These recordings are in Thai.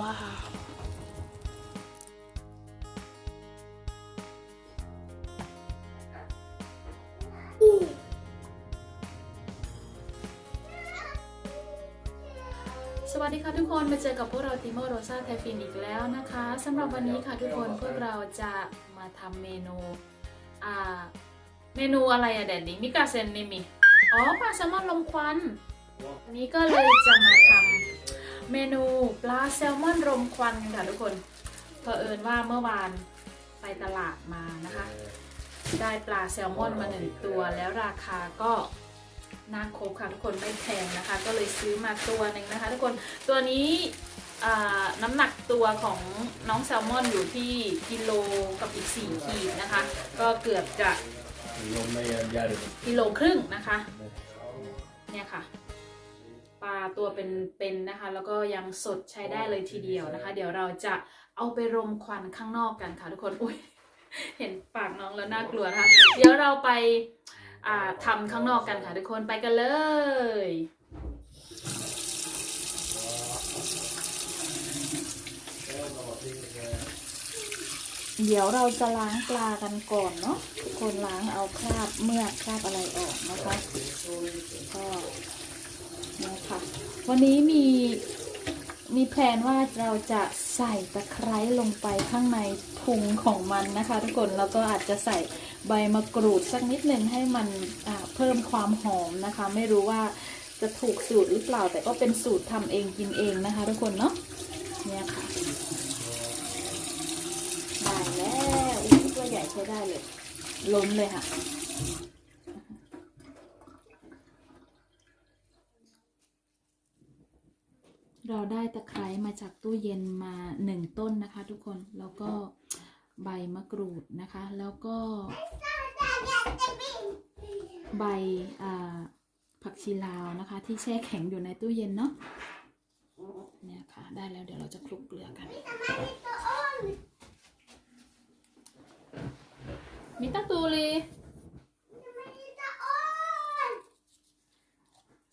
ว้าว สวัสดีค่ะทุกคนมาเจอกับพวกเราติโมโรซาไทฟินอีกแล้วนะคะสำหรับวันนี้ค่ะทุกคนพวกเราจะมาทำเมนูอ่าเมนูอะไรอะแดดดี้มิกาเซนนิมิอ๋อปลาแซลมอนลมควัน วันนี้ก็เลยจะมาทำ เมนูปลาแซลมอนรมควันค่ะทุกคนเผอิญว่าเมื่อวานไปตลาดมานะคะ ได้ปลาแซลมอนมาหนึ่งตัว แล้วราคาก็น่าครบค่ะทุกคนไม่แพงนะคะ ก็เลยซื้อมาตัวหนึ่งนะคะ ทุกคนตัวนี้น้ำหนักตัวของน้องแซลมอนอยู่ที่กิโลกับอีก 4 ขีดนะคะ ก็เกือบจะกิโลครึ่งนะคะ เนี่ยค่ะ ปลาตัวเป็นๆนะคะ แล้วก็ยังสดใช้ได้เลยทีเดียวนะคะ เดี๋ยวเราจะเอาไปรมควันข้างนอกกันค่ะทุกคนอุ้ยเห็นปากน้องแล้วน่ากลัวนะคะเดี๋ยวเราไปอ่าทำข้างนอกกันค่ะทุกคนไปกันเลยเดี๋ยวเราจะล้างปลากันก่อนเนาะทุกคนล้างเอาคราบเมือกคราบอะไรออกนะคะก็เนี่ย ค่ะ วันนี้มีมีแพลนว่าเราจะใส่ตะไคร้ลงไปข้างในพุงของมันนะคะ ทุกคนแล้วก็อาจจะใส่ใบมะกรูดสักนิดหนึ่งให้มันเพิ่มความหอมนะคะ ไม่รู้ว่าจะถูกสูตรหรือเปล่า แต่ก็เป็นสูตรทำเองกินเองนะคะ ทุกคนเนาะเนี่ยค่ะได้แล้วอุ้ยตัวใหญ่ใช้ได้เลยล้มเลยค่ะ เราได้ตะไคร้มาจากตู้เย็นมาหนึ่งต้นนะคะ ทุกคนแล้วก็ใบมะกรูดนะคะ แล้วก็ ใบผักชีลาวนะคะ ที่แช่แข็งอยู่ในตู้เย็นเนาะเนี่ยค่ะได้แล้วเดี๋ยวเราจะคลุกเกลือกันมิตาตูลี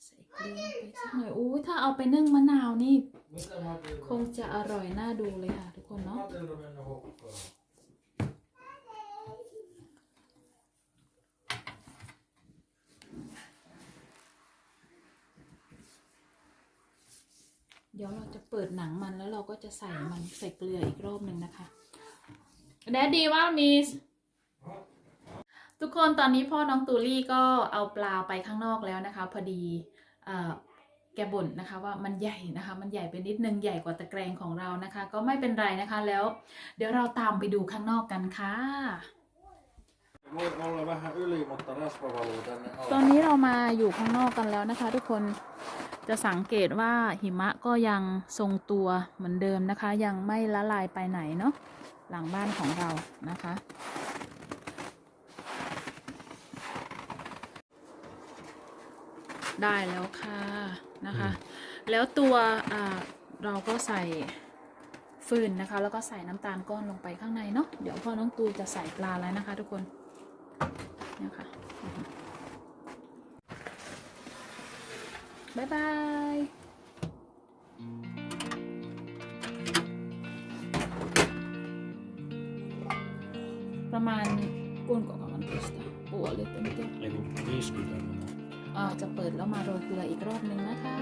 ใส่เกลือ ไปสักหน่อยอู้ถ้าเอาไปนึ่งมะนาวนี่ คงจะอร่อยน่าดูเลยค่ะ ทุกคนเนาะเดี๋ยวเราจะเปิดหนังมันแล้วเราก็จะใส่มันใส่เกลืออีกรอบหนึ่งนะคะแดดดีว่ามีทุกคนตอนนี้พ่อน้องตูลี่ก็เอาปลาไปข้างนอกแล้วนะคะ พอดี แกบ่นนะคะว่ามันใหญ่นะคะมันใหญ่ไปนิดนึงใหญ่กว่าตะแกรงของเรานะคะ ก็ไม่เป็นไรนะคะแล้ว เดี๋ยวเราตามไปดูข้างนอกกันค่ะ ตอนนี้เรามาอยู่ข้างนอกกันแล้วนะคะ ทุกคนจะสังเกตว่าหิมะก็ยังทรงตัวเหมือนเดิมนะคะ ยังไม่ละลายไปไหนเนาะหลังบ้านของเรานะคะ ได้แล้วค่ะนะคะ แล้วตัวอ่าเราก็ใส่ฟืนนะคะ แล้วก็ใส่น้ำตาลก้อนลงไปข้างในเนาะเดี๋ยวพ่อน้องตูจะใส่ปลาแล้วนะคะ ทุกคนเนี่ยค่ะบ๊ายบายประมาณกุนกว่ามันติสตาปวดเลยเต็มเต็ม Ei kun 50 minuuttia. อ่า จะเปิดแล้วมาโรยเกลืออีกรอบหนึ่งนะคะ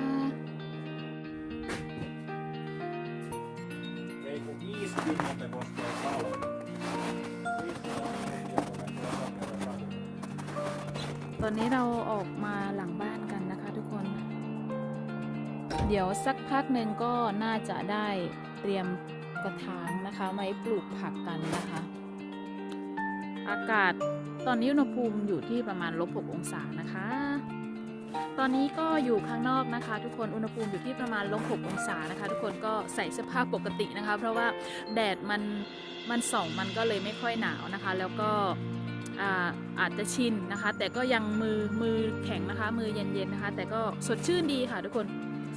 ตอนนี้เราออกมาหลังบ้านกันนะคะทุกคน เดี๋ยวสักพักหนึ่งก็น่าจะได้เตรียมกระถางนะคะไว้ปลูกผักกันนะคะ อากาศตอนนี้อุณหภูมิอยู่ที่ประมาณลบ 6 องศานะคะ ตอนนี้ก็อยู่ข้างนอกนะคะ ทุกคนอุณหภูมิอยู่ที่ประมาณลบ6องศานะคะ ทุกคนก็ใส่เสื้อผ้าปกตินะคะ เพราะว่าแดดมันมันส่องมันก็เลยไม่ค่อยหนาวนะคะ แล้วก็อาอาจจะชินนะคะ แต่ก็ยังมือมือแข็งนะคะ มือเย็นๆนะคะ แต่ก็สดชื่นดีค่ะทุกคน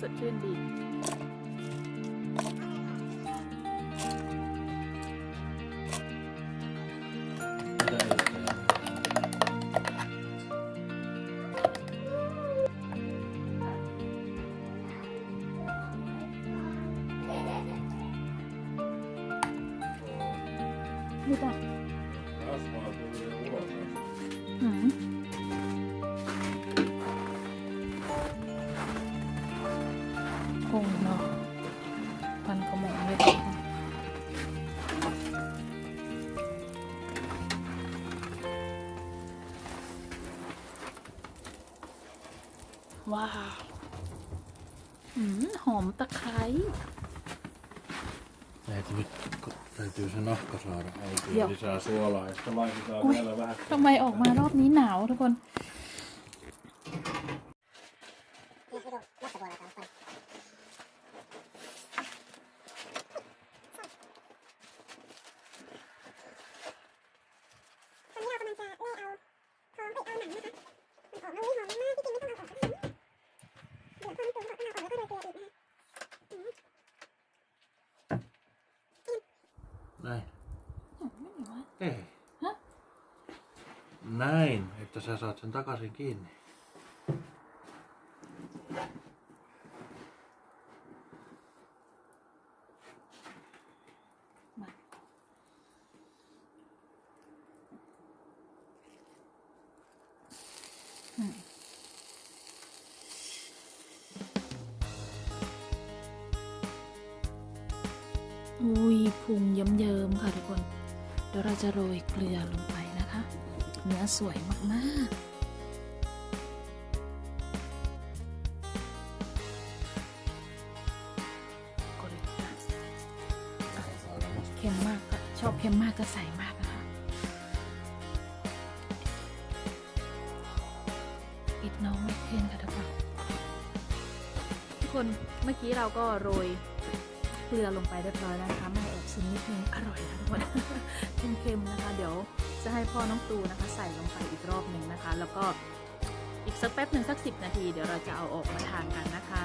สดชื่นดี หอมตะไคร้ Äiti nyt kun täytyy se nahka saada auki Joo. ja lisää suolaa ja sitten laitetaan Ui. vielä vähän ทำไมออกมารอบนี้หนาวทุกคน ตอนนี้เรากำลังจะเล่เอาท้องไปเอาหนังนะคะมันออกมาวิ่งหอมมากที่จริงไม่ต้องเอาออกก็ได้นะเดี๋ยวพอมันสูงกว่าต้องเอาออกแล้วก็โรยเกลืออีกนะคะ näin. ไม่มีวะ Ei. Häh? Näin, että sä saat sen takaisin kiinni. Mä- อุ้ยพุงเยิ้มๆค่ะทุกคน เดี๋ยวเราจะโรยเกลือลงไปนะคะ เนื้อสวยมากๆกดเลยนะเค็มมากก็ชอบเค็มมากก็ใส่มากนะคะปิดน้องไม่เค็มค่ะทุกคนทุกคนเมื่อกี้เราก็โรยเกลือลงไปเรียบร้อยแล้วนะคะไม่แอบชิมนิดนึงอร่อยนะทุกคนเค็มๆนะคะ เดี๋ยว จะให้พ่อน้องตูนะคะ ใส่ลงไปอีกรอบหนึ่งนะคะ แล้วก็อีกสักแป๊บหนึ่งสักสิบนาที เดี๋ยวเราจะเอาออกมาทานกันนะคะ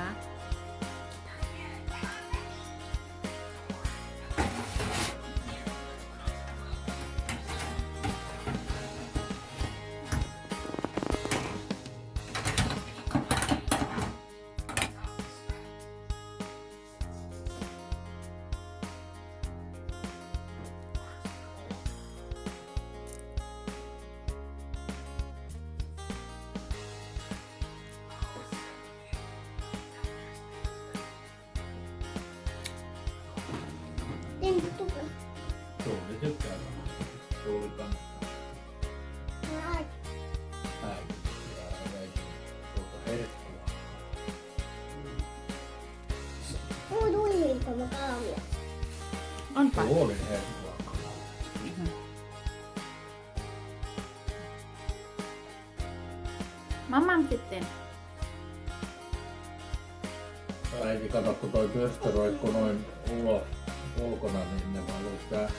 เล่นตุ๊กเลย Tuuli tykkää tästä. Tuuli kannattaa. ได้ Äiti ja äiti tuota herkkua. โอ้ดูเห็นผมก็เอาเนี่ยอ้อนไป Tuulin herkkua. Mamman sitten. Äiti kato, kun toi pyrstö roikkuu noin ulos ulkona, niin ne valuu sitä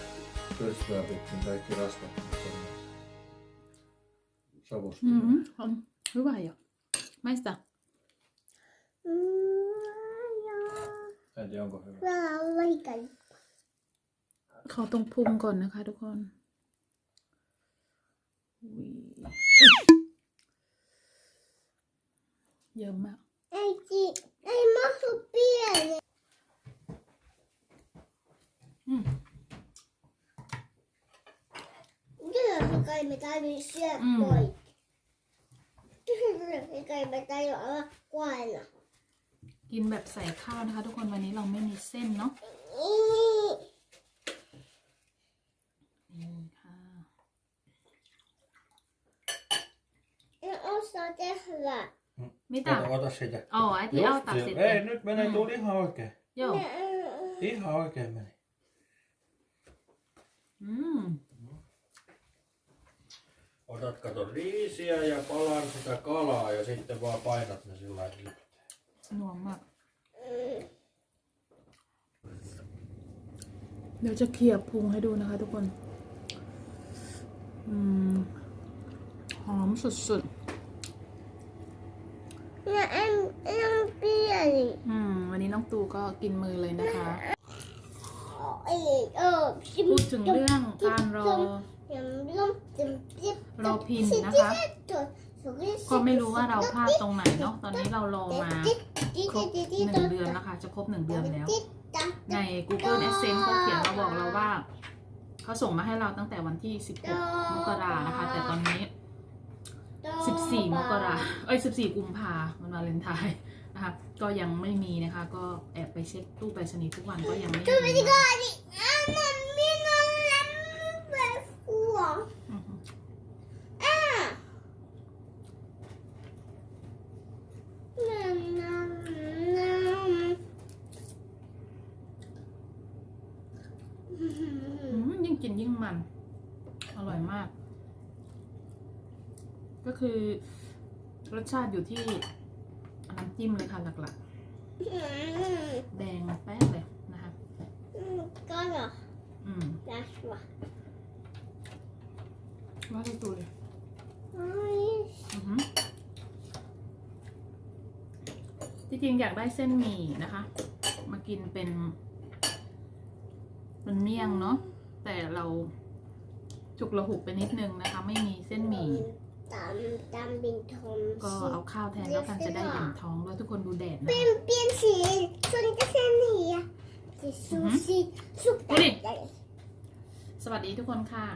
pyrstöä pitkin kaikki rasvat tuonne savusta. Mm-hmm. On hyvä jo. Maista. อืมยา En tiedä, onko hyvä. เราอะไรกันขอตรงพุงก่อนนะคะทุกคนอุ๊ยเยอะมาก ไอจีไอมาสุเปียเลย อืม这 ไก่ไม่ได้มีเชือกปล่อยไก่ไม่ได้หรอกว่ากวนอะกินแบบใส่ข้าวนะคะ ทุกคนวันนี้เราไม่มีเส้นเนาะนี่ค่ะเอาซอสเจือ Mitä? Ota, ota sitä. Oo, oh, äiti auta sitten. Ei, nyt meni, mm. tuli ihan oikein. Joo. Ihan oikein meni. Mm. Otat kato riisiä ja palan sitä kalaa ja sitten vaan painat ne sillä lailla. No mä. เดี๋ยวจะเคลียร์พุงให้ดูนะคะทุกคน อืม หอมสุดๆน้องเปียดิอืม วันนี้น้องตูก็กินมือเลยนะคะพูดถึงเรื่องการรอ รอพิมพ์นะคะ ก็ไม่รู้ว่าเราพลาดตรงไหนเนาะ ตอนนี้เรารอมาครบหนึ่งเดือนแล้วค่ะจะครบหนึ่งเดือนแล้ว ใน Google Adsense เขาเขียนมาบอกเราว่า เขาส่งมาให้เราตั้งแต่วันที่ 16 มกรานะคะ แต่ตอนนี้ 14 มกราเอ้ย 14 กุมภามันวาเลนไทน์นะคะก็ยังไม่มีนะคะ ก็แอบไปเช็คตู้ไปรษณีย์ทุกวันก็ยังไม่มี อืมยิ่งกินยิ่งมัน อร่อยมาก ก็คือรสชาติอยู่ที่น้ำจิ้มเลยค่ะหลักๆ แดงแป๊ดเลยนะคะ Cosa? อืม La sua. ว่าได้ตัวเลย Ai, อือหือที่จริงอยากได้เส้นหมี่นะคะ มากินเป็น เป็นเมี่ยงเนาะแต่เราฉุกระหุกไปนิดนึงนะคะ ไม่มีเส้นหมี่ Tam, tam, bin, tom, ก็เอาข้าวแทนแล้วกันจะได้อิ่มท้องด้วยทุกคนดูแดดนะ Bin, bin, sil. Sono che sei mia. Che su, Mhm. si, su, Uli. dai. สวัสดีทุกคนค่ะ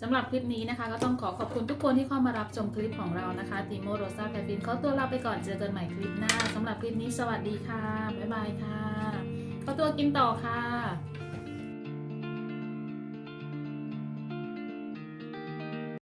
สำหรับคลิปนี้นะคะ ก็ต้องขอขอบคุณทุกคนที่เข้ามารับชมคลิปของเรานะคะติโมโรซาแคฟินขอตัวลาไปก่อนเจอกันใหม่คลิปหน้าสำหรับคลิปนี้สวัสดีค่ะ บ๊ายบายค่ะ ขอตัวกินต่อค่ะ